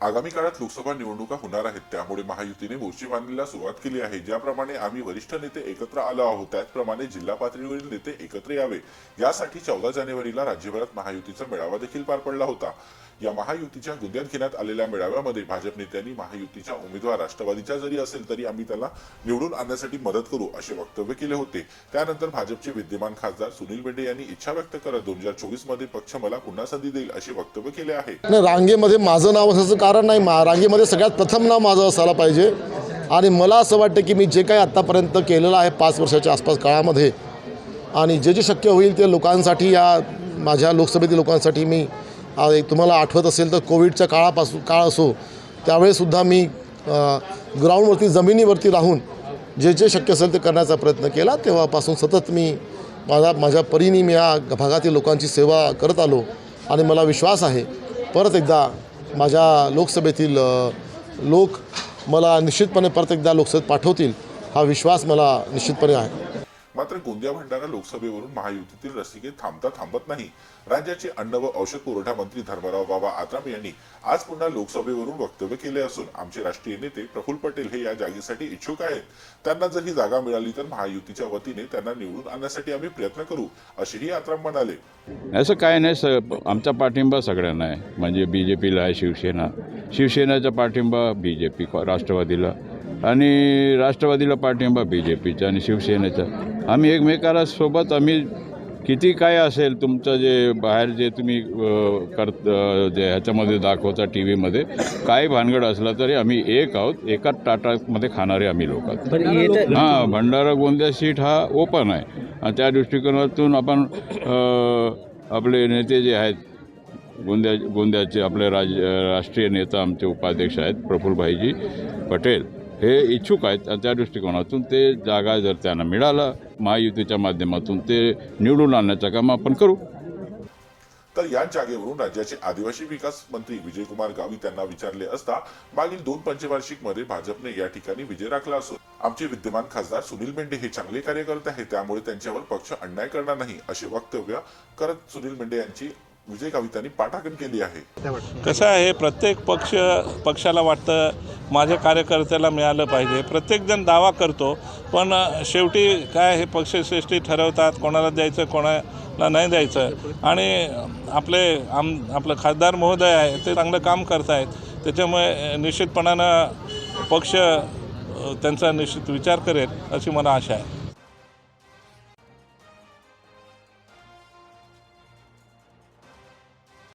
आगामी काळात लोकसभा निवडणुका होणार आहेत. त्यामुळे महायुतीने मोर्ची बांधणीला सुरुवात केली आहे. ज्याप्रमाणे आम्ही वरिष्ठ नेते एकत्र आलो आहोत त्याचप्रमाणे जिल्हा पातळीवरील नेते एकत्र यावे. यासाठी चौदा जानेवारीला राज्यभरात महायुतीचा मेळावा देखील पार पडला होता. या महायुतीच्या गुंद्यात घेण्यात आलेल्या मेळाव्यामध्ये भाजप नेत्यांनी महायुतीच्या उमेदवार राष्ट्रवादीच्या जरी असेल तरी आम्ही त्याला निवडून आणण्यासाठी मदत करू असे वक्तव्य केले होते. त्यानंतर भाजपचे विद्यमान खासदार सुनील बेंडे यांनी इच्छा व्यक्त करत दोन हजार चोवीसमध्ये पक्ष मला पुन्हा संधी देईल असे वक्तव्य केले आहे. रांगेमध्ये माझं नाव असं कारण नाही मा रांगेमध्ये सगळ्यात प्रथम नाव माझं असायला पाहिजे. आणि मला असं वाटतं की मी जे काही आत्तापर्यंत केलेलं आहे पाच वर्षाच्या आसपास काळामध्ये आणि जे जे शक्य होईल ते लोकांसाठी या माझ्या लोकसभेतील लोकांसाठी मी तुम्हाला आठवत असेल तर कोविडच्या काळापासून काळ असो त्यावेळेसुद्धा मी ग्राउंडवरती जमिनीवरती राहून जे जे शक्य असेल ते करण्याचा प्रयत्न केला. तेव्हापासून सतत मी माझा माझ्या परीने मी या भागातील लोकांची सेवा करत आलो आणि मला विश्वास आहे. परत एकदा माझ्या लोकसभेतील लोक मला निश्चितपणे परत एकदा लोकसभेत पाठवतील हा विश्वास मला निश्चितपणे आहे. मात्र गोंदिया भंडारा लोकसभेवरून महायुतीतील रसिके थांबता थांबत नाही. राज्याचे अन्न व औषध पुरवठा मंत्री धर्मराव बाबा आत्राम यांनी आज पुन्हा लोकसभेवरून वक्तव्य केले असून आमचे राष्ट्रीय नेते प्रफुल्ल पटेल हे या जागेसाठी इच्छुक आहेत. त्यांना जर ही जागा मिळाली तर महायुतीच्या वतीने त्यांना निवडून आणण्यासाठी आम्ही प्रयत्न करू असेही आत्राम म्हणाले. असं काय नाही आमचा पाठिंबा सगळ्यांना आहे. म्हणजे बी जे पीला आहे शिवसेना. शिवसेनेचा पाठिंबा बी जे पी राष्ट्रवादीला. आणि राष्ट्रवादीला पाठिंबा बी जे पीचा आणि शिवसेनेचा. आम्ही एकमेकाला सोबत आम्ही किती काय असेल तुमचं जे बाहेर जे तुम्ही अ, कर अ, जे ह्याच्यामध्ये दाखवता टी व्हीमध्ये काय भानगड असला तरी आम्ही एक आहोत. एकाच ताटामध्ये खाणारे आम्ही लोक आहोत. हां भंडारा गोंदिया सीट हा ओपन आहे. आणि त्या दृष्टिकोनातून आपण आपले नेते जे आहेत गोंदिया गोंदियाचे आपले राज राष्ट्रीय नेता आमचे उपाध्यक्ष आहेत प्रफुल्लभाईजी पटेल. हे इच्छुक आहेत आणि त्या दृष्टिकोनातून ते जागा जर त्यांना मिळाला महायुतीच्या माध्यमातून ते निवडून आणण्याचं काम आपण करू. तर याच जागेवरून राज्याचे आदिवासी विकास मंत्री विजयकुमार गावित त्यांना विचारले असता मागील दोन पंचवार्षिकमध्ये भाजपने या ठिकाणी विजय राखला असून आमचे विद्यमान खासदार सुनील मेंढे हे चांगले कार्यकर्ते आहेत त्यामुळे त्यांच्यावर पक्ष अन्याय करणार नाही असे वक्तव्य करत सुनील मेंढे यांची विजय गावित यांनी पाठाकन केली आहे. कसं आहे प्रत्येक पक्ष पक्षाला वाटतं माझ्या कार्यकर्त्याला मिळालं पाहिजे. प्रत्येकजण दावा करतो पण शेवटी काय हे पक्षश्रेष्ठी ठरवतात कोणाला द्यायचं कोणाला नाही द्यायचं. आणि आपले आम आपलं खासदार महोदय आहे ते चांगलं काम करत आहेत त्याच्यामुळे निश्चितपणानं पक्ष त्यांचा निश्चित विचार करेल अशी मला आशा आहे.